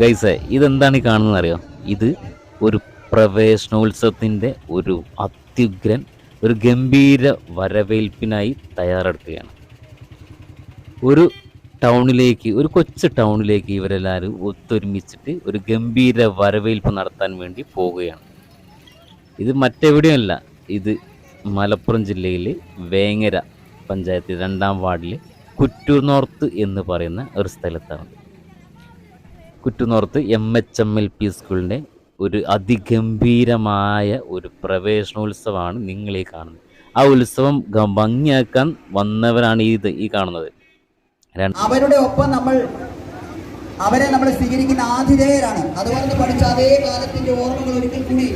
ഗൈസേ ഇതെന്താണ് ഈ കാണുന്നത് അറിയോ? ഇത് ഒരു പ്രവേശനോത്സവത്തിന്റെ ഒരു അത്യുഗ്രൻ ഒരു ഗംഭീര വരവേൽപ്പിനായി തയ്യാറെടുക്കുകയാണ്. ഒരു ടൗണിലേക്ക് ഒരു കൊച്ചു ടൗണിലേക്ക് ഇവരെല്ലാവരും ഒത്തൊരുമിച്ചിട്ട് ഒരു ഗംഭീര വരവേൽപ്പ് നടത്താൻ വേണ്ടി പോവുകയാണ്. ഇത് മറ്റെവിടെയല്ല ഇത് മലപ്പുറം ജില്ലയിലെ വേങ്ങര പഞ്ചായത്ത് രണ്ടാം വാർഡിലെ കുറ്റൂർ നോർത്ത് എന്ന് പറയുന്ന ഒരു സ്ഥലത്താണ്. കുറ്റുനോർത്ത് M H M L P സ്കൂളിന്റെ ഒരു അതിഗംഭീരമായ ഒരു പ്രവേശനോത്സവമാണ് നിങ്ങൾ ഈ കാണുന്നത്. ആ ഉത്സവം ഭംഗിയാക്കാൻ വന്നവരാണ് ഇത് ഈ കാണുന്നത്. അവരുടെ ഒപ്പം നമ്മൾ അവരെ നമ്മൾ സ്വീകരിക്കുന്ന ആതിഥേയരാണ്. അതുകൊണ്ട് പഠിച്ച അതേ കാലത്തിന്റെ ഓർമ്മകൾ ഒരിക്കൽ കൂടി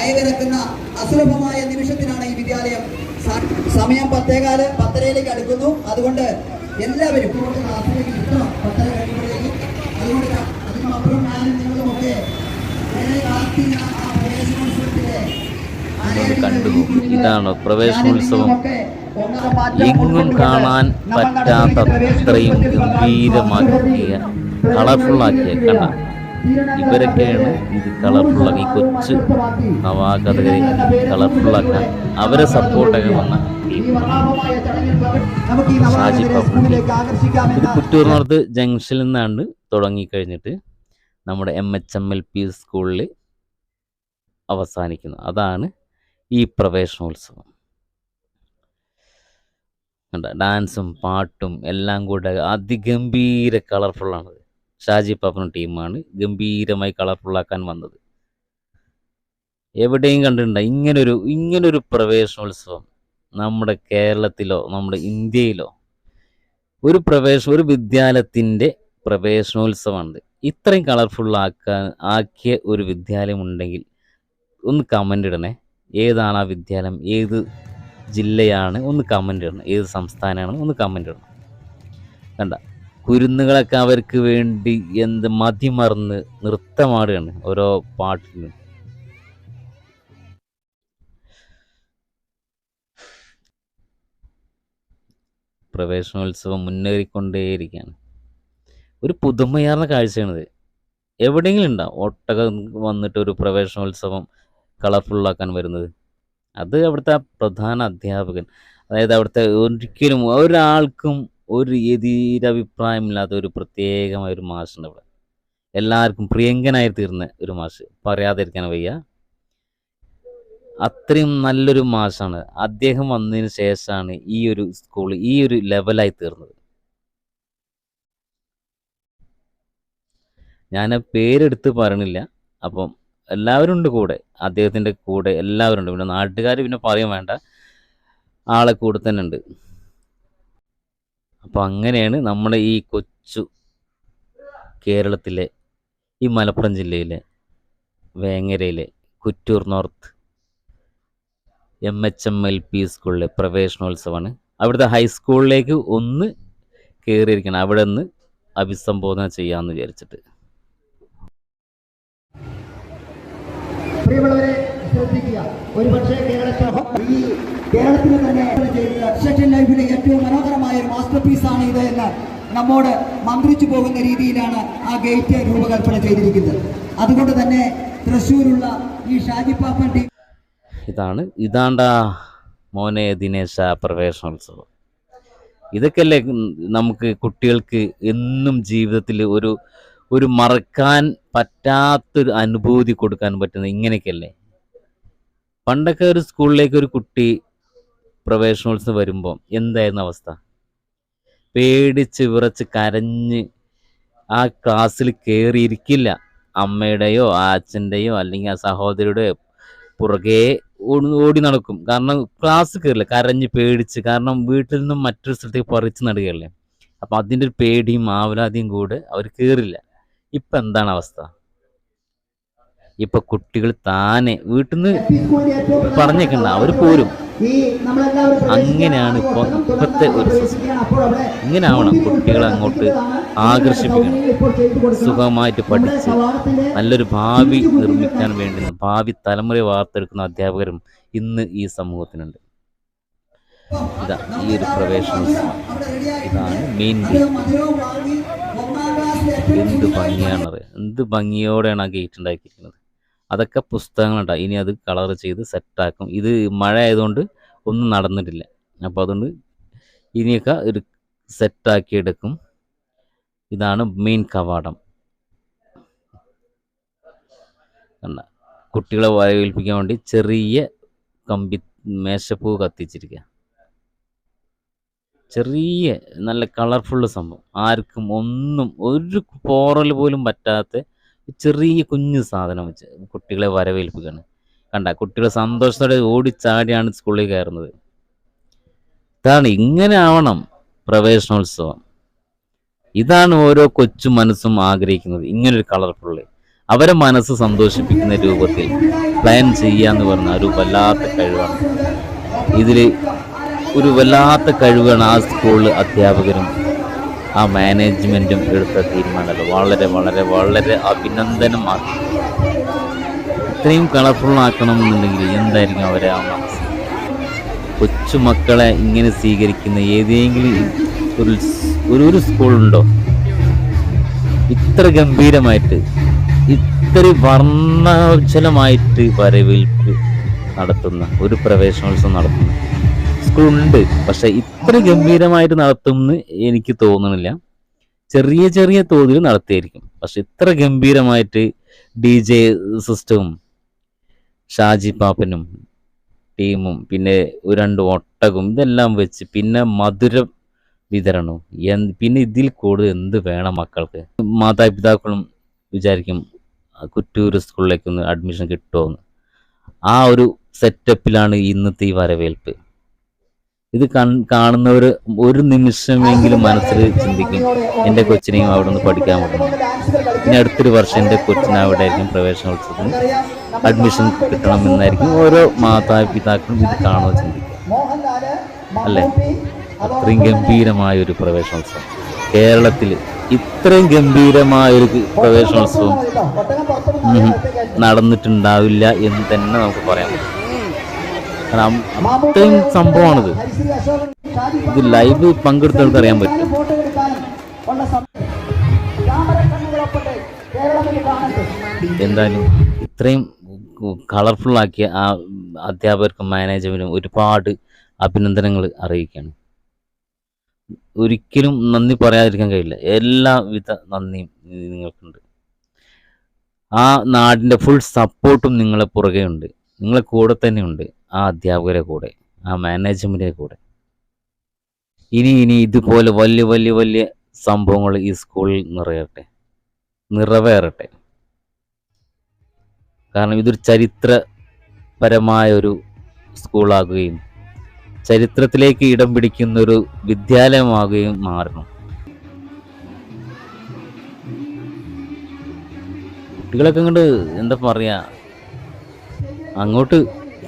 അയവിറക്കുന്ന അസുലഭമായ നിമിഷത്തിനാണ് ഈ വിദ്യാലയം സമയം പത്തേകാൽ പത്തരയിലേക്ക് അടുക്കുന്നു. അതുകൊണ്ട് എല്ലാവരും പത്തര അതുകൊണ്ട് ക- അതിനുമപ്പുറം ഒക്കെ ഏറെ കാത്തിരുന്ന ആ പ്രവേശനോത്സവത്തിലെ ഒന്ന് കണ്ടു ഇതാണ് പ്രവേശനോത്സവം. എങ്ങും. കാണാൻ പറ്റാത്ത അത്രയും ഗംഭീരമാക്കിയ കളർഫുള്ളാക്കിയ കണ്ട. ഇവരൊക്കെയാണ് ഇത് കളർഫുള്ളാക്കി. ഈ കൊച്ചു നവാഗതരെ കളർഫുള്ളാക്കാൻ അവരെ സപ്പോർട്ടൊക്കെ വന്ന ഷാജി പബ്ലിക്. ഇത് കുറ്റൂർനോർത്ത് ജംഗ്ഷനിൽ നിന്നാണ് തുടങ്ങിക്കഴിഞ്ഞിട്ട് നമ്മുടെ M H M L P സ്കൂളിൽ അവസാനിക്കുന്നു. അതാണ് ഈ പ്രവേശനോത്സവം. ഡാൻസും പാട്ടും എല്ലാം കൂടെ അതിഗംഭീര കളർഫുള്ളാണത് ഷാജി പാപ്പനും ടീമാണ് ഗംഭീരമായി കളർഫുള്ളാക്കാൻ വന്നത്. എവിടെയും കണ്ടിട്ടുണ്ട്? ഇങ്ങനൊരു ഇങ്ങനൊരു പ്രവേശനോത്സവം നമ്മുടെ കേരളത്തിലോ നമ്മുടെ ഇന്ത്യയിലോ. ഒരു പ്രവേശ ഒരു വിദ്യാലയത്തിന്റെ പ്രവേശനോത്സവമാണിത്. ഇത്രയും കളർഫുൾ ആക്കാൻ ആക്കിയ ഒരു വിദ്യാലയം ഉണ്ടെങ്കിൽ ഒന്ന് കമന്റ് ഇടണേ. ഏതാണ് ആ വിദ്യാലയം? ഏത് ജില്ലയാണ്? ഒന്ന് കമന്റ് ഇടണം. ഏത് സംസ്ഥാനമാണ് ഒന്ന് കമന്റ് ഇടണം. കണ്ട കുരുന്നുകളൊക്കെ അവർക്ക് വേണ്ടി എന്ത് മതിമറന്ന് നൃത്തമാടുകയാണ് ഓരോ പാട്ടിന് പ്രവേശനോത്സവം മുന്നേറിക്കൊണ്ടേയിരിക്കുകയാണ്. ഒരു പുതുമയാർന്ന കാഴ്ചയാണിത്. എവിടെയെങ്കിലും ഉണ്ടാവും ഒട്ടകം വന്നിട്ട് ഒരു പ്രവേശനോത്സവം കളർഫുള്ളാക്കാൻ വരുന്നത്? അത് അവിടുത്തെ പ്രധാന അധ്യാപകൻ. അതായത് അവിടുത്തെ ഒരിക്കലും ഒരാൾക്കും ഒരു എതിരഭിപ്രായമില്ലാത്ത ഒരു പ്രത്യേകമായ ഒരു മാഷുണ്ട് അവിടെ. എല്ലാവർക്കും പ്രിയങ്കനായി തീർന്ന ഒരു മാഷ്. പറയാതിരിക്കാൻ വയ്യ. അത്രയും നല്ലൊരു മാഷാണ്. അദ്ദേഹം വന്നതിന് ശേഷമാണ് ഈ ഒരു സ്കൂൾ ഈ ഒരു ലെവലായി തീർന്നത്. ഞാൻ പേരെടുത്ത് പറയണില്ല. അപ്പം എല്ലാവരും ഉണ്ട് കൂടെ. അദ്ദേഹത്തിന്റെ കൂടെ എല്ലാവരും ഉണ്ട്. പിന്നെ നാട്ടുകാർ പിന്നെ പറയും വേണ്ട. ആളെ കൂടെ തന്നെ ഉണ്ട്. അപ്പോൾ അങ്ങനെയാണ് നമ്മുടെ ഈ കൊച്ചു കേരളത്തിലെ ഈ മലപ്പുറം ജില്ലയിലെ വേങ്ങരയിലെ Kuttoor North M H M L P സ്കൂളിലെ പ്രവേശനോത്സവമാണ്. അവിടുത്തെ ഹൈസ്കൂളിലേക്ക് ഒന്ന് കയറിയിരിക്കണം അവിടെ നിന്ന് അഭിസംബോധന ചെയ്യാമെന്ന് വിചാരിച്ചിട്ട്. പ്രിയമുള്ളവരെ ശ്രദ്ധിക്കുക ഒരുപക്ഷെ കേരളത്തിൽ ഈ കേരളത്തിലെ തന്നെ സെഷൻ ലൈഫിലെ ഏറ്റവും മനോഹരമായ ഒരു മാസ്റ്റർ പീസാണ് ഇത് എന്ന് നമ്മോട് മന്ത്രിച്ചു പോകുന്ന രീതിയിലാണ് ആ ഗേറ്റ് രൂപകൽപ്പന ചെയ്തിരിക്കുന്നത്. അതുകൊണ്ട് തന്നെ തൃശ്ശൂരുള്ള ഈ ഷാജിപ്പാപ്പൻ ടീം ഇതാണ് ഇതാണ്ട മോനെ ദിനേശ പ്രവേശനോത്സവം. ഇതൊക്കെയല്ലേ നമുക്ക് കുട്ടികൾക്ക് എന്നും ജീവിതത്തിൽ ഒരു ഒരു മറക്കാൻ പറ്റാത്തൊരു അനുഭൂതി കൊടുക്കാൻ പറ്റുന്ന ഇങ്ങനെയൊക്കെയല്ലേ? പണ്ടൊക്കെ ഒരു സ്കൂളിലേക്ക് ഒരു കുട്ടി പ്രവേശനോത്സവം വരുമ്പോൾ എന്തായിരുന്നു അവസ്ഥ? പേടിച്ച് വിറച്ച് കരഞ്ഞ് ആ ക്ലാസ്സിൽ കയറിയിരിക്കില്ല അമ്മയുടെയോ അച്ഛന്റെയോ അല്ലെങ്കിൽ ആ സഹോദരിയുടെയോ പുറകെ ഓടി നടക്കും. കാരണം ക്ലാസ് കയറില്ല കരഞ്ഞ് പേടിച്ച്. കാരണം വീട്ടിൽ നിന്നും മറ്റൊരു സ്ഥലത്തേക്ക് പറിച്ച് നടുകയല്ലേ? അപ്പം അതിന്റെ ഒരു പേടിയും ആവലാതിയും കൂടെ അവർ കയറില്ല ഇപ്പം എന്താണ് അവസ്ഥ? ഇപ്പൊ കുട്ടികൾ താനെ വീട്ടിൽ നിന്ന് പറഞ്ഞേക്കണ്ട അവർ പോരും. അങ്ങനെയാണ് ഇപ്പൊ ഇപ്പത്തെ ഒരു ഇങ്ങനെ ആവണം കുട്ടികളെ അങ്ങോട്ട് ആകർഷിപ്പിക്കണം. സുഖമായിട്ട് പഠിച്ച് നല്ലൊരു ഭാവി നിർമ്മിക്കാൻ വേണ്ടി ഭാവി തലമുറയെ വാർത്തെടുക്കുന്ന അധ്യാപകരും ഇന്ന് ഈ സമൂഹത്തിനുണ്ട്. ഇതാ ഈ ഒരു പ്രവേശന. ഇതാണ് മെയിൻ എന്ത് ഭംഗിയാണത്. എന്ത് ഭംഗിയോടെയാണ് ആ ഗേറ്റ് ഉണ്ടാക്കിയിരിക്കുന്നത്. അതൊക്കെ പുസ്തകങ്ങളുണ്ടാവും ഇനി അത് കളർ ചെയ്ത് സെറ്റാക്കും ഇത് മഴ ആയതുകൊണ്ട് ഒന്നും നടന്നിട്ടില്ല. അപ്പോൾ അതുകൊണ്ട് ഇനിയൊക്കെ ഒരു സെറ്റാക്കി എടുക്കും. ഇതാണ് മെയിൻ കവാടം. കണ്ട കുട്ടികളെ വരവേൽപ്പിക്കാൻ വേണ്ടി ചെറിയ കമ്പി മേശപ്പൂ കത്തിച്ചിരിക്കുക ചെറിയ നല്ല കളർഫുള്ള് സംഭവം. ആർക്കും ഒന്നും ഒരു പോറൽ പോലും പറ്റാത്ത ചെറിയ കുഞ്ഞു സാധനം വെച്ച് കുട്ടികളെ വരവേൽപ്പിക്കുകയാണ് കണ്ട കുട്ടികൾ സന്തോഷത്തോടെ ഓടിച്ചാടിയാണ് സ്കൂളിൽ കയറുന്നത്. ഇതാണ് ഇങ്ങനെ ആവണം പ്രവേശനോത്സവം. ഇതാണ് ഓരോ കൊച്ചു മനസ്സും ആഗ്രഹിക്കുന്നത്. ഇങ്ങനൊരു കളർഫുള്ള് അവരെ മനസ്സ് സന്തോഷിപ്പിക്കുന്ന രൂപത്തിൽ പ്ലാൻ ചെയ്യാന്ന് പറഞ്ഞ ഒരു വല്ലാത്ത കഴിവാണ്. ഇതിൽ ഒരു വല്ലാത്ത കഴിവാണ് ആ സ്കൂളിൽ അധ്യാപകരും ആ മാനേജ്മെന്റും എടുത്ത തീരുമാനമല്ല? വളരെ വളരെ വളരെ അഭിനന്ദനം അർഹിക്കുന്നു ഇത്രയും കളർഫുൾ ആക്കണമെന്നുണ്ടെങ്കിൽ എന്തായിരിക്കും അവരെ ആ മനസ്സ്? കൊച്ചുമക്കളെ ഇങ്ങനെ സ്വീകരിക്കുന്ന ഏതെങ്കിലും ഒരു ഒരു ഒരു സ്കൂളുണ്ടോ ഇത്ര ഗംഭീരമായിട്ട് ഇത്ര വർണോജ്വലമായിട്ട് വരവേൽപ്പ് നടത്തുന്ന ഒരു പ്രവേശനോത്സവം നടത്തുന്ന സ്കൂളുണ്ട്. പക്ഷെ ഇത്ര ഗംഭീരമായിട്ട് നടത്തുമെന്ന് എനിക്ക് തോന്നണില്ല. ചെറിയ ചെറിയ തോതിൽ നടത്തിയായിരിക്കും. പക്ഷെ ഇത്ര ഗംഭീരമായിട്ട് ഡി ജെ സിസ്റ്റവും ഷാജി പാപ്പനും ടീമും പിന്നെ രണ്ട് ഒട്ടകും ഇതെല്ലാം വെച്ച് പിന്നെ മധുരം വിതരണവും പിന്നെ ഇതിൽ കൂടുതൽ എന്ത് വേണം മക്കൾക്ക്? മാതാപിതാക്കളും വിചാരിക്കും കുറ്റൂർ സ്കൂളിലേക്ക് ഒന്ന് അഡ്മിഷൻ കിട്ടുമോയെന്ന് ആ ഒരു സെറ്റപ്പിലാണ് ഇന്നത്തെ ഈ വരവേൽപ്പ്. ഇത് കാണുന്നവർ ഒരു നിമിഷമെങ്കിലും മനസ്സിൽ ചിന്തിക്കും എന്റെ കൊച്ചിനെയും അവിടെ നിന്ന് പഠിക്കാൻ പറ്റും ഇനി അടുത്തൊരു വർഷം എന്റെ കൊച്ചിനെ അവിടെ ആയിരിക്കും പ്രവേശനോത്സവത്തിന് അഡ്മിഷൻ കിട്ടണമെന്നായിരിക്കും ഓരോ മാതാപിതാക്കളും ഇത് കാണുന്നത് ചിന്തിക്കുക അല്ലേ? അത്രയും ഗംഭീരമായ ഒരു പ്രവേശനോത്സവം. കേരളത്തിൽ ഇത്രയും ഗംഭീരമായൊരു പ്രവേശനോത്സവം നടന്നിട്ടുണ്ടാവില്ല എന്ന് തന്നെ നമുക്ക് പറയാൻ പറ്റും. അത്രയും സംഭവമാണിത്. ഇത് ലൈവ് പങ്കെടുത്തവർക്ക് അറിയാൻ പറ്റും. എന്തായാലും ഇത്രയും കളർഫുൾ ആക്കിയ ആ അധ്യാപകർക്കും മാനേജ്മെന്റും ഒരുപാട് അഭിനന്ദനങ്ങൾ അറിയിക്കുകയാണ്. ഒരിക്കലും നന്ദി പറയാതിരിക്കാൻ കഴിയില്ല. എല്ലാവിധ നന്ദിയും നിങ്ങൾക്കുണ്ട്. ആ നാടിന്റെ ഫുൾ സപ്പോർട്ടും നിങ്ങളെ പുറകെ ഉണ്ട് നിങ്ങളെ കൂടെ തന്നെയുണ്ട്. ആ അധ്യാപകരെ കൂടെ ആ മാനേജ്മെന്റിന്റെ കൂടെ. ഇനി ഇനി ഇതുപോലെ വലിയ വലിയ വലിയ സംഭവങ്ങൾ ഈ സ്കൂളിൽ നിറയട്ടെ നിറവേറട്ടെ. കാരണം ഇതൊരു ചരിത്രപരമായ ഒരു സ്കൂളാകുകയും ചരിത്രത്തിലേക്ക് ഇടം പിടിക്കുന്ന ഒരു വിദ്യാലയമാകുകയും മാറണം. കുട്ടികളൊക്കെ ഇങ്ങോട്ട് എന്താ പറയാ അങ്ങോട്ട്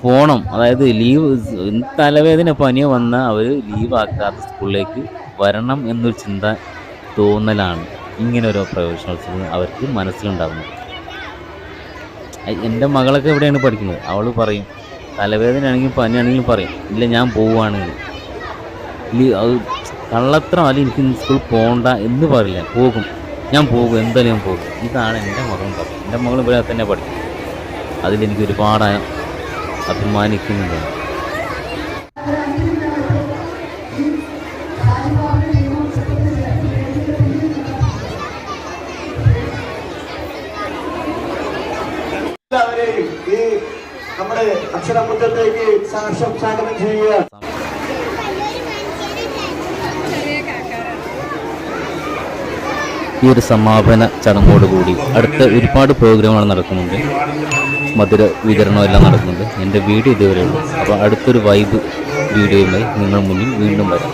പോണം. അതായത് ലീവ് തലവേദന പനിയോ വന്നാൽ അവർ ലീവ് ആക്കാത്ത സ്കൂളിലേക്ക് വരണം എന്നൊരു ചിന്ത തോന്നലാണ്. ഇങ്ങനെ ഓരോ പ്രൊഫഷണൽസ് അവർക്ക് മനസ്സിലുണ്ടാകുന്നത് എന്റെ മകളൊക്കെ എവിടെയാണ് പഠിക്കുന്നത്? അവൾ പറയും തലവേദന ആണെങ്കിലും പനിയാണെങ്കിലും പറയും. ഇല്ല ഞാൻ പോവുകയാണ് അത് കള്ളത്രം അല്ല എനിക്ക് സ്കൂളിൽ പോകണ്ട എന്ന് പറയില്ല. പോകും. ഞാൻ പോകും. എന്തായാലും ഞാൻ പോകും. ഇതാണ് എന്റെ മകളും പറയും എന്റെ മകൾ ഇവിടെ തന്നെ പഠിക്കും. അതിലെനിക്ക് ഒരുപാട് അഭിമാനിക്കുന്നുണ്ട്. എല്ലാവരെയും ഈ നമ്മുടെ അക്ഷരമുറ്റത്തേക്ക് സാക്ഷം സ്വാഗതം ചെയ്യുക. ഈ ഒരു സമാപന ചടങ്ങോടുകൂടി അടുത്ത ഒരുപാട് പ്രോഗ്രാമുകൾ നടക്കുന്നുണ്ട്. മധുര വിതരണവും എല്ലാം നടക്കുന്നുണ്ട്. എന്റെ വീഡിയോ ഇതുവരെയുള്ളൂ അപ്പോൾ അടുത്തൊരു വൈബ് വീഡിയോയുമായി നിങ്ങൾ മുന്നിൽ വീണ്ടും വരാം.